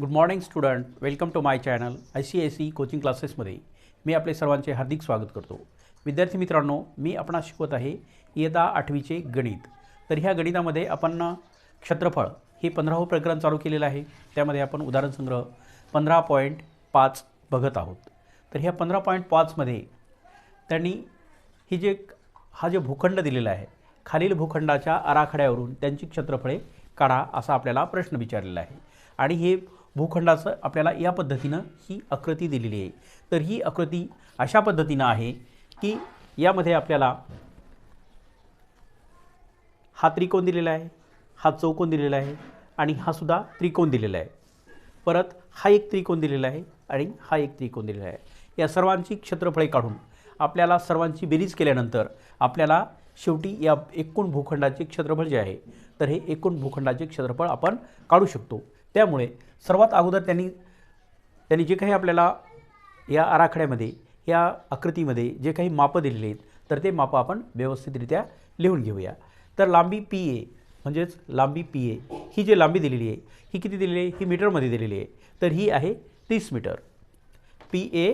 Good morning student welcome to my channel I C I C coaching क्लासेसमध्ये मी आपले सर्वांचे हार्दिक स्वागत करतो. विद्यार्थी मित्रांनो मी आपणास शिकवत आहे इयता आठवीचे गणित. तर ह्या गणितामध्ये आपण क्षेत्रफळ हे पंधरावं प्रकरण चालू केलेलं आहे. त्यामध्ये आपण उदाहरण संग्रह पंधरा पॉईंट पाच बघत आहोत. तर ह्या पंधरा पॉईंट पाचमध्ये त्यांनी ही जे हा जे भूखंड दिलेला आहे खालील भूखंडाच्या आराखड्यावरून त्यांची क्षेत्रफळे काढा असा आपल्याला प्रश्न विचारलेला आहे. आणि हे भूखंडाचं आपल्याला या पद्धतीनं ही आकृती दिलेली आहे. तर ही आकृती अशा पद्धतीनं आहे की यामध्ये आपल्याला हा त्रिकोण दिलेला आहे हा चौकोन दिलेला आहे आणि हा सुद्धा त्रिकोण दिलेला आहे. परत हा एक त्रिकोण दिलेला आहे आणि हा एक त्रिकोण दिलेला आहे. या सर्वांची क्षेत्रफळे काढून आपल्याला सर्वांची बेरीज केल्यानंतर आपल्याला शेवटी या एकूण भूखंडाचे क्षेत्रफळ जे आहे तर हे एकूण भूखंडाचे क्षेत्रफळ आपण काढू शकतो. त्यामुळे सर्वात अगोदर त्यांनी त्यांनी जे काही आपल्याला या आराखड्यामध्ये या आकृतीमध्ये जे काही मापं दिलेली आहेत तर ते मापं आपण व्यवस्थितरित्या लिहून घेऊया. तर लांबी पी ए म्हणजेच लांबी पी ए ही जी लांबी दिलेली आहे ही किती दिलेली आहे? ही मीटरमध्ये दिलेली आहे. तर ही आहे तीस मीटर. पी ए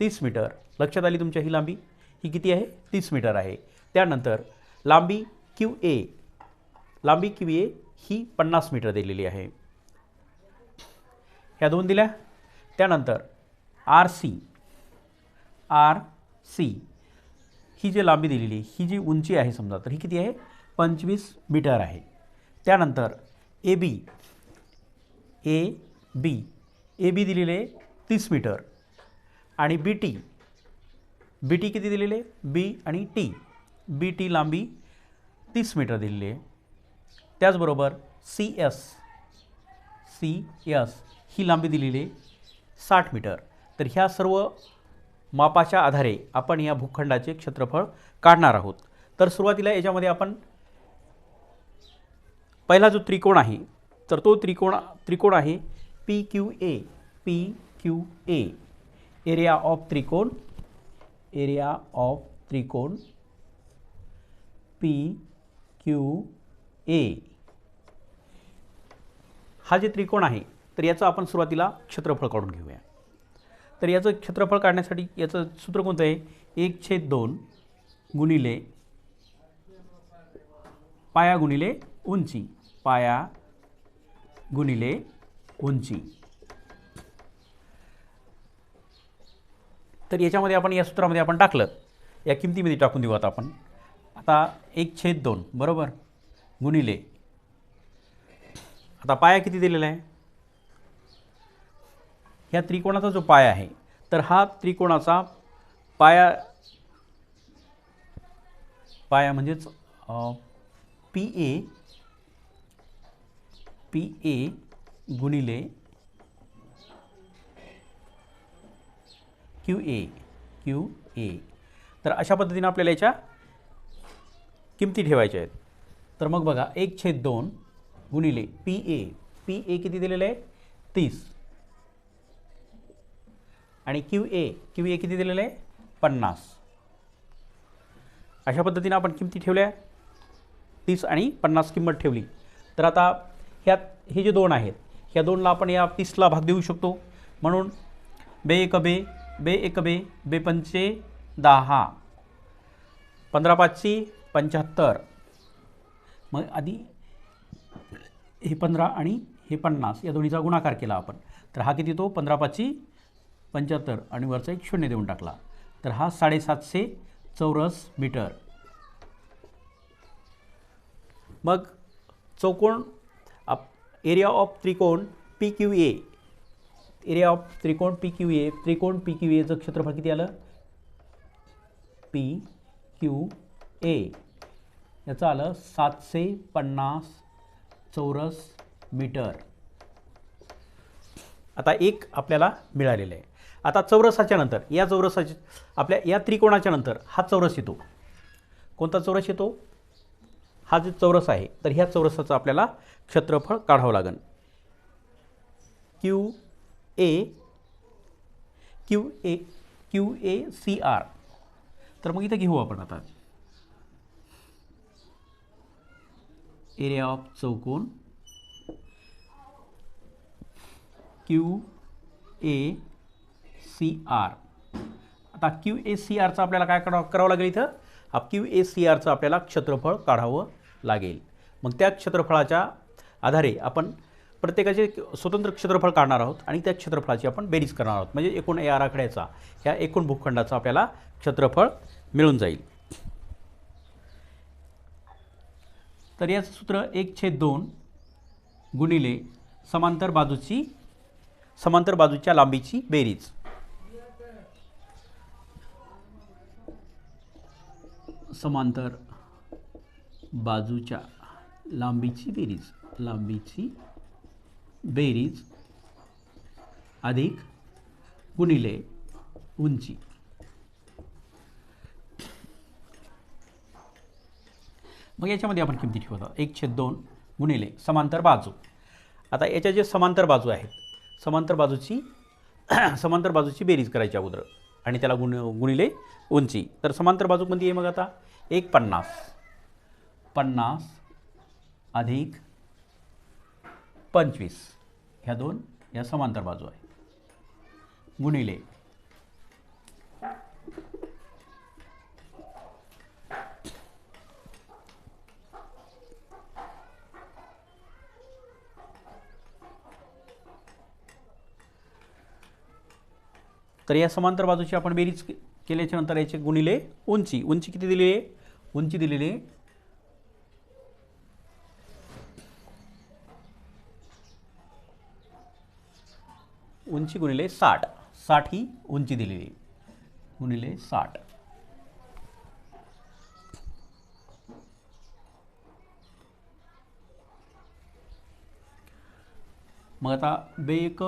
तीस मीटर. लक्षात आली तुमच्या ही लांबी? ही किती आहे? तीस मीटर आहे. त्यानंतर लांबी क्यू ए लांबी क्यू ए ही पन्नास मीटर दिलेली आहे. ह्या दोन दिल्या. त्यानंतर आर सी आर सी ही जी लांबी दिलेली आहे, ही जी उंची आहे समजा तर ही किती आहे? पंचवीस मीटर आहे. त्यानंतर A B A B A B दिलेले तीस मीटर. आणि बी टी बी टी किती दिलेले? बी आणि टी बी टी लांबी तीस मीटर दिलेली आहे. त्याचबरोबर सी एस सी एस ही लांबी दिलेली आहे साठ मीटर. तर ह्या सर्व मापाच्या आधारे आपण या भूखंडाचे क्षेत्रफळ काढणार आहोत. तर सुरुवातीला याच्यामध्ये आपण पहिला जो त्रिकोण आहे तर तो त्रिकोण त्रिकोण आहे P Q A P Q A area of त्रिकोण एरिया ऑफ त्रिकोण पी क्यू ए हा जे त्रिकोण आहे तर याचं आपण सुरुवातीला क्षेत्रफळ काढून घेऊया. तर याचं क्षेत्रफळ काढण्यासाठी याचं सूत्र कोणतं आहे? एक छेद दोन गुणिले पाया गुणिले उंची. पाया गुणिले उंची. तर याच्यामध्ये आपण या सूत्रामध्ये आपण टाकलं. या किमतीमध्ये टाकून देऊ आता आपण. आता एक छेद दोन बरोबर? गुणिले. आता पाया किती दिलेला आहे? ह्या त्रिकोणाचा जो पाया आहे तर हा त्रिकोणाचा पाया पाया म्हणजेच पी ए पी ए गुणिले क्यू ए क्यू ए. तर अशा पद्धतीनं आपल्याला याच्या किमती ठेवायच्या आहेत. तर मग बघा एक छेद दोन गुणिले पी ए. पी ए किती दिलेलं आहे? तीस. आणि क्यू ए क्यू ए किती दिलेलं आहे? पन्नास. अशा पद्धतीनं आपण किमती ठेवल्या. तीस आणि पन्नास किंमत ठेवली. तर आता ह्यात हे जे दोन आहेत ह्या दोनला आपण या तीसला भाग देऊ शकतो. म्हणून बे एक बे बे एक बे बे पंचे दहा. पंधरा पाचशे पंच्याहत्तर. मग आधी हे पंधरा आणि हे पन्नास या दोन्हीचा गुणाकार केला आपण. तर हा किती तो पंधरा पाचशे पंच्याहत्तर आणि वरचा एक शून्य देऊन टाकला. तर हा साडेसातशे चौरस मीटर. मग चौकोन आप एरिया ऑफ त्रिकोण P Q A area of त्रिकोण पी क्यू ए त्रिकोण पी क्यू एचं क्षेत्रफळ किती आलं? पी क्यू ए याचं आलं सातशे पन्नास चौरस मीटर. आता एक आपल्याला मिळालेलं आहे. आता चौरसाच्या नंतर या चौरसाच्या आपल्या या त्रिकोणाच्या नंतर हा चौरस येतो. कोणता चौरस येतो? हा जो चौरस आहे तर ह्या चौरसाचं आपल्याला क्षेत्रफळ काढावं लागेल. Q A Q A Q A C R तर मग इथं घेऊ आपण आता. एरिया ऑफ चौकोन. Q A C R. आता क्यू ए सी आरचं आपल्याला काय करावं करावं लागेल इथं? हा क्यू ए सी आरचं आपल्याला क्षेत्रफळ काढावं लागेल. मग त्या क्षेत्रफळाच्या आधारे आपण प्रत्येकाचे स्वतंत्र क्षेत्रफळ काढणार आहोत आणि त्या क्षेत्रफळाची आपण बेरीज करणार आहोत. म्हणजे एकूण या आराखड्याचा ह्या एकूण भूखंडाचं आपल्याला क्षेत्रफळ मिळून जाईल. तर याचं सूत्र एक छेद दोन गुणिले समांतर बाजूची समांतर बाजूच्या लांबीची बेरीज. समांतर बाजूच्या लांबीची बेरीज लांबीची बेरीज अधिक गुणिले उंची. मग याच्यामध्ये आपण किमती ठेवतो. एक छेद दोन गुणिले समांतर बाजू. आता याच्या जे समांतर बाजू आहेत समांतर बाजूची समांतर बाजूची बेरीज करायची अगोदर. आणि त्याला गुण गुणिले उंची. तर समांतर बाजू कोणती आहे मग आता. एक पन्नास. पन्नास अधिक पंचवीस. ह्या दोन या समांतर बाजू आहे. गुणिले. तर या समांतर बाजूची आपण बेरीज केल्याच्यानंतर याचे गुणिले उंची. उंची किती दिलेली आहे? उंची दिलेली आहे. उंची गुणिले साठ. साठ ही उंची दिलेली आहे. गुणिले साठ. मग आता बे एक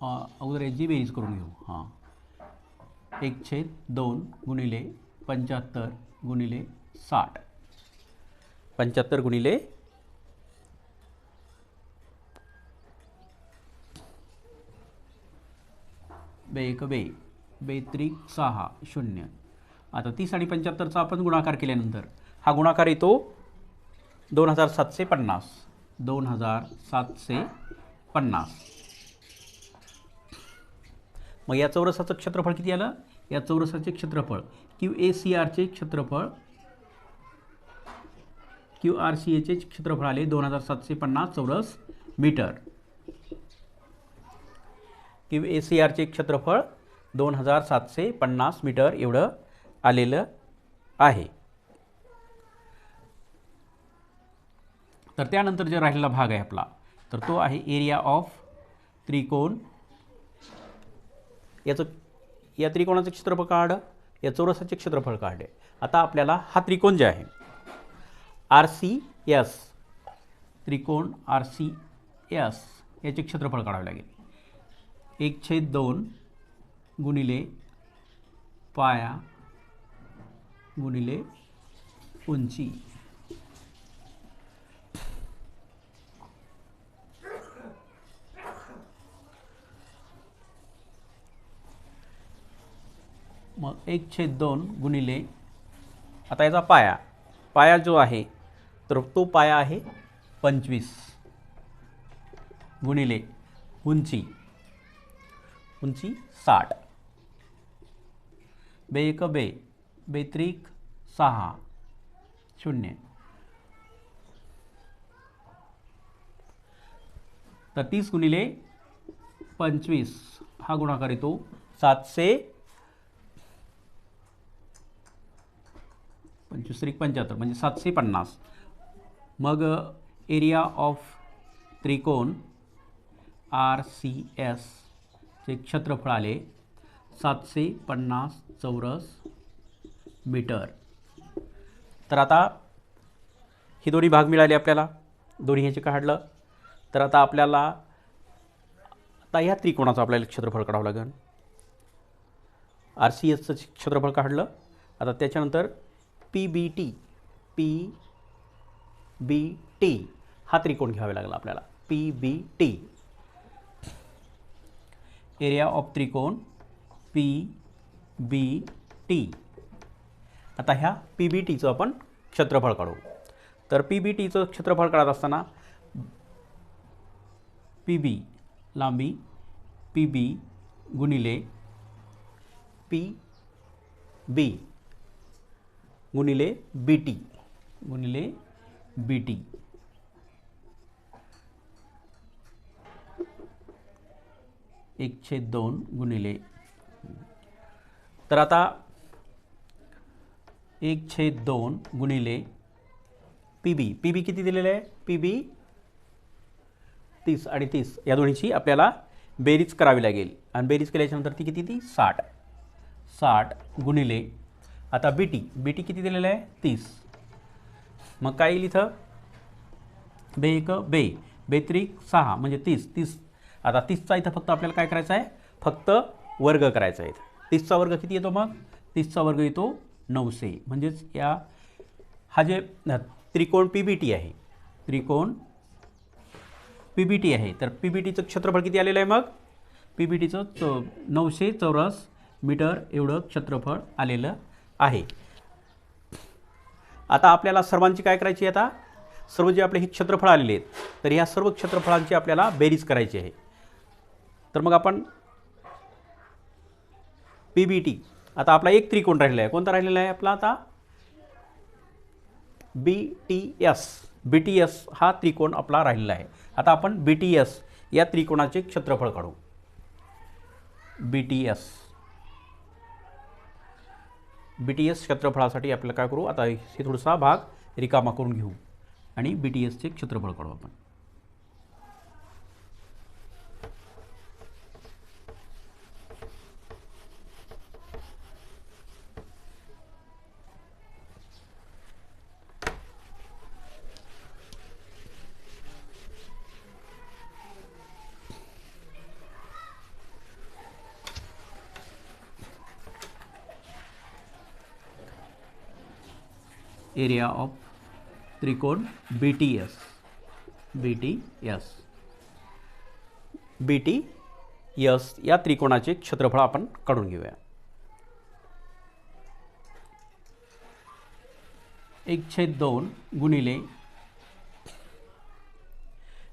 अगोदर याची बेरीज करून घेऊ. हां. एक छेद दोन गुणिले पंच्याहत्तर गुणिले साठ. पंच्याहत्तर गुणिले बे एक बे. बेत्रिक सहा शून्य. आता तीस आणि पंच्याहत्तरचा आपण गुणाकार केल्यानंतर हा गुणाकार येतो दोन हजार सातशे पन्नास. दोन हजार सातशे पन्नास. मग या चौरसाचं क्षेत्रफळ किती आलं? या चौरसाचे क्षेत्रफळ. क्यू ए सी आरचे क्षेत्रफळ. क्यू आर सी एचे क्षेत्रफळ आले दोन हजार सातशे पन्नास चौरस मीटर. क्यू ए सी आरचे क्षेत्रफळ दोन हजार सातशे पन्नास मीटर एवढं आलेलं आहे. तर त्यानंतर जे राहिलेला भाग आहे आपला तर तो आहे एरिया ऑफ त्रिकोण याचं या त्रिकोणाचं क्षेत्रफळ काढ या चौरसाचे क्षेत्रफळ काढले आता आपल्याला हा त्रिकोण जे आहे आर सी एस त्रिकोण आर सी एस याचे क्षेत्रफळ काढावे लागेल. एक छेद दोन गुणिले पाया गुणिले उंची. मग एक छेद दोन गुणिले आता याचा पाया. पाया जो आहे तर तो पाया आहे पंचवीस. गुणिले उंची. उंची साठ. बे एक बे बेत्रिक सहा. शून्य. तर तीस गुणिले पंचवीस हा गुणाकार येतो सातशे पंचवीस त्रिक पंच्याहत्तर म्हणजे सातशे पन्नास. मग एरिया ऑफ त्रिकोण आर सी एस चे क्षेत्रफळ आले सातशे पन्नास चौरस मीटर. तर आता हे दोन्ही भाग मिळाले आपल्याला. दोन्ही ह्याचे काढलं. तर आता आपल्याला आता ह्या त्रिकोणाचं आपल्याला क्षेत्रफळ काढावं लागेल. आर सी एसचं क्षेत्रफळ काढलं. आता त्याच्यानंतर P B T P B T. हा त्रिकोण घ्यावा लागला आपल्याला. P B T. Area of त्रिकोण पी बी टी. आता ह्या पी बी टीचं आपण क्षेत्रफळ काढू. तर पी बी टीचं क्षेत्रफळ काढत असताना पी बी लांबी पी बी गुणिले पी बी गुणिले बी टी गुणिले बी टी एक छेद दोन गुणिले. तर आता एक छेद दोन गुणिले पी बी. पी बी किती दिलेलं आहे? पी बी तीस आणि तीस. या दोन्हीची आपल्याला बेरीज करावी लागेल. आणि बेरीज केल्याच्यानंतर ती किती? ती साठ. साठ गुणिले आता बी टी बी टी किती दिलेलं आहे? तीस. मग काय येईल इथं? बे एक बे. बेत्रिक सहा. म्हणजे तीस. तीस. आता तीसचा इथं फक्त आपल्याला काय करायचं आहे? फक्त वर्ग करायचा आहे तीसचा वर्ग किती येतो मग? तीसचा वर्ग येतो नऊशे. म्हणजेच या हा जे त्रिकोण पी बी टी आहे. त्रिकोण पी बी टी आहे. तर पी बी टीचं क्षेत्रफळ किती आलेलं आहे मग? पी बी टीचं चौ नऊशे चौरस मीटर एवढं क्षेत्रफळ आलेलं आहे. आता आपल्याला सर्वांची काय करायची आहे आता? सर्व जे आपले हे क्षेत्रफळ आलेले आहेत तर ह्या सर्व क्षेत्रफळांची आपल्याला बेरीज करायची आहे. तर मग आपण पी बी टी आता आपला एक त्रिकोण राहिलेला आहे. कोणता राहिलेला आहे आपला आता? B T S. B T S हा त्रिकोण आपला राहिलेला आहे. आता आपण बी टी एस या त्रिकोणाचे क्षेत्रफळ काढू. B T S. B T S क्षेत्रफळासाठी आपल्याला काय करू? आता हे थोडासा भाग रिकामा करून घेऊ. आणि बी टी एसचे क्षेत्रफळ काढू आपण. एरिया ऑफ त्रिकोण B T BTS B T B T या त्रिकोणाचे क्षेत्रफळ आपण काढून घेऊया. एक छेद दोन गुणिले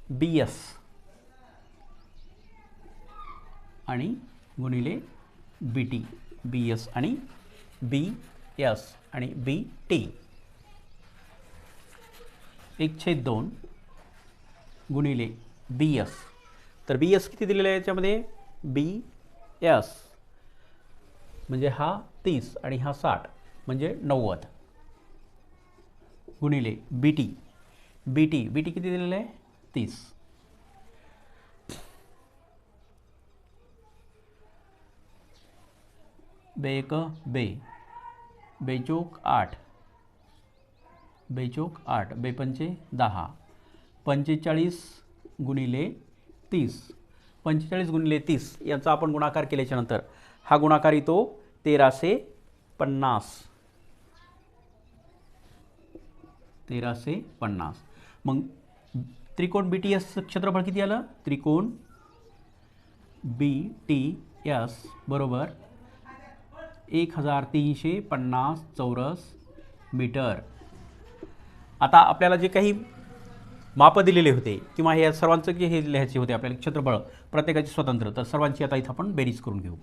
बी एस आणि गुणिले बी टी बी एस आणि बी एस आणि बी टी एक छेद दोन गुणिले बी एस तर बी एस किती दिलेलं आहे याच्यामध्ये? बी एस म्हणजे हा तीस आणि हा साठ म्हणजे नव्वद. गुणिले B T B T B T किती दिलेलं आहे? तीस. बे एक बे. बेचोक आठ. बेचोक आठ बेपंचे दहा. पंचेचाळीस गुणिले तीस. पंचेचाळीस गुणिले तीस याचा आपण गुणाकार केल्याच्यानंतर हा गुणाकार येतो तेराशे पन्नास. तेराशे पन्नास. मग त्रिकोण बी टी एसचं क्षेत्रफळ किती आलं? त्रिकोण बी टी एस बरोबर एक हजार तीनशे पन्नास चौरस मीटर. आता आपल्याला जे काही मापं दिलेले होते किंवा हे सर्वांचं जे हे लिहायचे होते आपल्याला क्षेत्रफळ प्रत्येकाचे स्वतंत्र तर सर्वांची आता इथं आपण बेरीज करून घेऊ.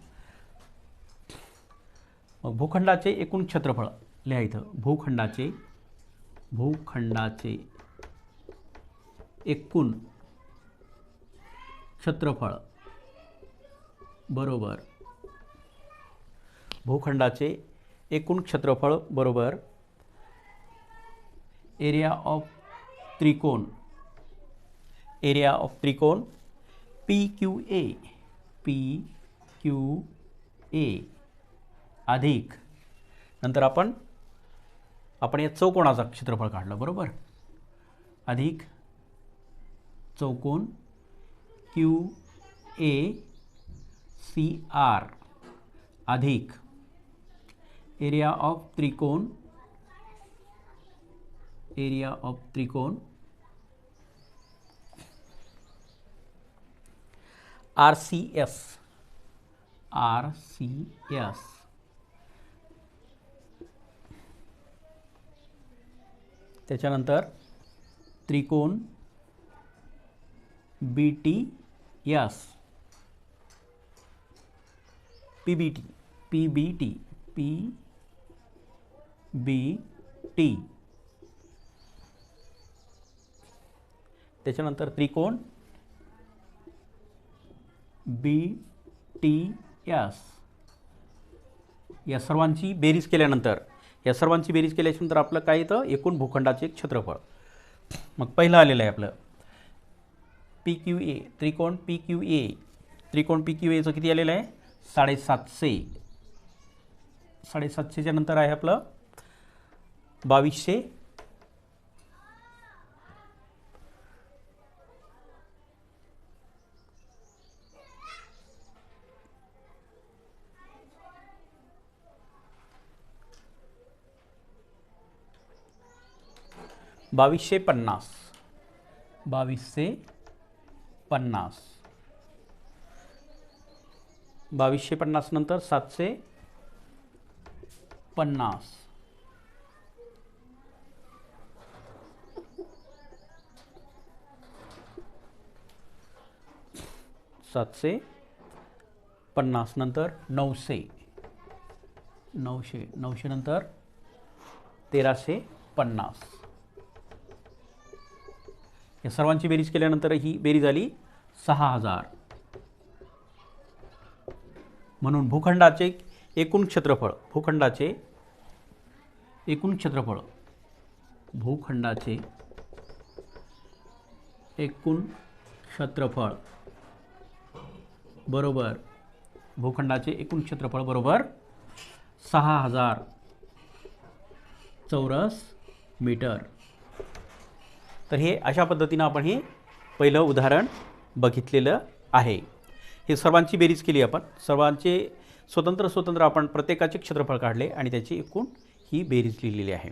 मग भूखंडाचे एकूण क्षेत्रफळ लिहा इथं. भूखंडाचे भूखंडाचे एकूण क्षेत्रफळ बरोबर भूखंडाचे एकूण क्षेत्रफळ बरोबर एरिया ऑफ त्रिकोण एरिया ऑफ त्रिकोण Q A P Q A ए अधिक. नंतर आपण आपण या चौकोणाचा क्षेत्रफळ काढलं बरोबर? अधिक चौकोन क्यू ए सी आर अधिक. एरिया ऑफ त्रिकोण C S R C S त्याच्यानंतर त्रिकोण B T S P B T P B T P B T त्याच्यानंतर त्रिकोण. बी टी एस या सर्वांची बेरीज केल्यानंतर या सर्वांची बेरीज केल्याच्यानंतर आपलं काय येतं? एकूण भूखंडाचे एक क्षेत्रफळ. मग पहिलं आलेलं आहे आपलं. पी क्यू ए त्रिकोण पी क्यू ए त्रिकोण पी क्यू एचं किती आलेलं आहे? साडेसातशे. साडेसातशेच्या नंतर आहे आपलं बावीसशे. बावीसशे पन्नास. बावीसशे पन्नास. बावीसशे पन्नास नंतर सातशे पन्नास. सातशे पन्नास नंतर नऊशे. नऊशे नऊशे नंतर तेराशे पन्नास. या सर्वांची बेरीज केल्यानंतर ही बेरीज आली सहा हजार. म्हणून भूखंडाचे एकूण क्षेत्रफळ भूखंडाचे एकूण क्षेत्रफळ भूखंडाचे एकूण क्षेत्रफळ बरोबर भूखंडाचे एकूण क्षेत्रफळ बरोबर सहा हजार चौरस मीटर. तर हे अशा पद्धतीनं आपण हे पहिलं उदाहरण बघितलेलं आहे. हे सर्वांची बेरीज केली आपण. सर्वांचे स्वतंत्र स्वतंत्र आपण प्रत्येकाचे क्षेत्रफळ काढले आणि त्याची एकूण ही बेरीज लिहिलेली आहे.